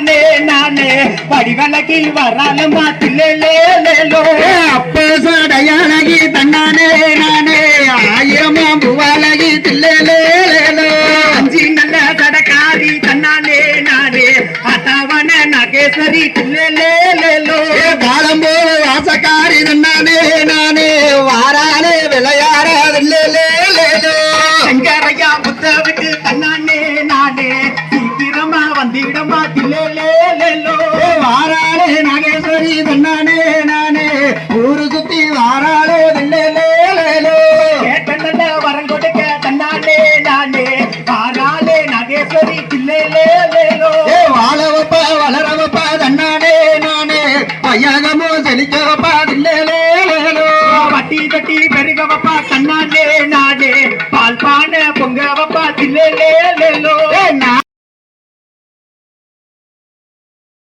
தன்னானே நானே. வடிவலகி வராலம்மா தில்லேலேலோ அப்ப சடையாளகி தன்னானே நானே. ஆயிரமா புவாலகி தில்லேலேலோ அஞ்சி நல்ல தடக்காரி தன்னானே நானே. அத்தவன நகேஸ்வரி தில்லேலேலோ காலம்போ வாசக்காரி தன்னானே நானே. வாரானே விளையாட தில்லேலேலோ தில்லேலேலோ வாராளே நாகேஸ்வரி தன்னானே நானே. ஊரு சுத்தி வாராளே கேட்டநல்ல வரம் கொடுக்க தன்னானே நானே. பாராளே நகேஸ்வரி தில்லேலேலோ ஏ வாழ வைப்பா வளர வைப்பா தன்னானே நானே. பையகமோ செழிக்க வைப்பா தில்லேலேலோ வட்டி தட்டி பெருக வப்பா கண்ணானே நானே. பால் பான பொங்க வப்பா தில்லேலே